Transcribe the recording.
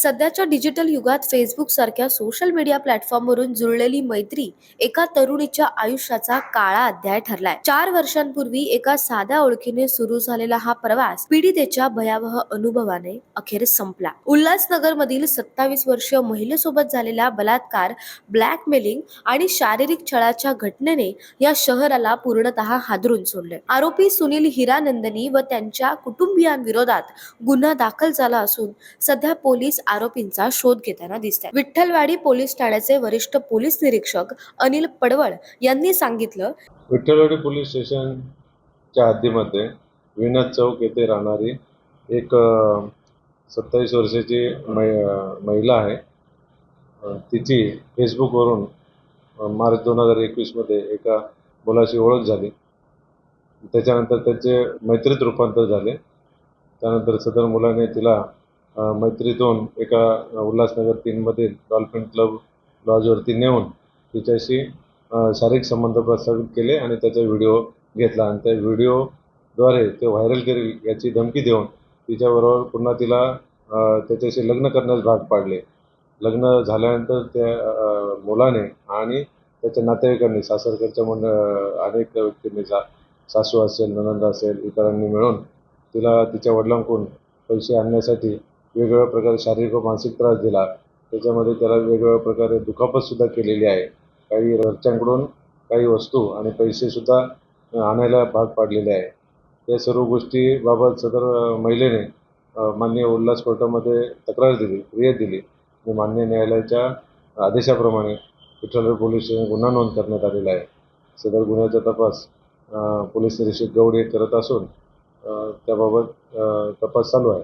सध्याच्या डिजिटल युगात फेसबुक सारख्या सोशल मीडिया प्लॅटफॉर्मवरून जुळलेली मैत्री एका तरुणीच्या आयुष्याचा काळा अध्याय ठरलाय. चार वर्षांपूर्वी एका साध्या ओळखीने सुरू झालेला हा प्रवास पीडितेच्या भयावह अनुभवाने अखेर संपला. उल्हासनगर मधील सत्तावीस वर्षीय महिलेसोबत झालेला बलात्कार ब्लॅकमेलिंग आणि शारीरिक छळाच्या घटनेने या शहराला पूर्णतः हादरून सोडले. आरोपी सुनील हिरानंदनी व त्यांच्या कुटुंबियांविरोधात गुन्हा दाखल झाला असून सध्या पोलीस आरोपींचा शोध घेताना दिसत आहेत विठ्ठलवाडी पोलीस ठाण्याचे वरिष्ठ पोलीस निरीक्षक अनिल पडवळ यांनी सांगितलं विठ्ठलवाडी पोलीस स्टेशनच्या हद्दीमध्ये विनाथ चौक येथे राहणारी एक सत्तावीस वर्षाची मै महिला आहे. तिची फेसबुकवरून मार्च दोन हजार एकवीसमध्ये एका मुलाशी ओळख झाली. त्याच्यानंतर त्याचे मैत्रीत रूपांतर झाले. त्यानंतर सदर मुलाने तिला मैत्री दोन एका उल्हासनगर तीनमधील डॉल्फिन क्लब लॉजवरती नेऊन तिच्याशी शारीरिक संबंध प्रस्थापित केले आणि त्याचा व्हिडिओ घेतला. आणि त्या व्हिडिओद्वारे ते व्हायरल करेल याची धमकी देऊन तिच्याबरोबर पुन्हा तिला त्याच्याशी लग्न करण्यास भाग पाडले. लग्न झाल्यानंतर त्या मुलाने आणि त्याच्या नातेवाईकांनी सासरकडच्या मंड अनेक व्यक्तींनी सा सासू असेल ननंद असेल इतरांनी मिळून तिला तिच्या वडिलांकडून पैसे आणण्यासाठी वेगवेगळ्या प्रकारे शारीरिक व मानसिक त्रास दिला. त्याच्यामध्ये त्याला वेगवेगळ्या प्रकारे दुखापतसुद्धा केलेली आहे. काही घरच्यांकडून काही वस्तू आणि पैसेसुद्धा आणायला भाग पाडलेले आहे. या सर्व गोष्टीबाबत सदर महिलेने मान्य माननीय उल्हास कोर्टामध्ये तक्रार दिली फिर्याद दिली. आणि मान्य न्यायालयाच्या आदेशाप्रमाणे विठ्ठलर पोलीस स्टेशन गुन्हा नोंद करण्यात आलेला आहे. सदर गुन्ह्याचा तपास पोलीस निरीक्षक गौड हे करत असून त्याबाबत तपास चालू आहे.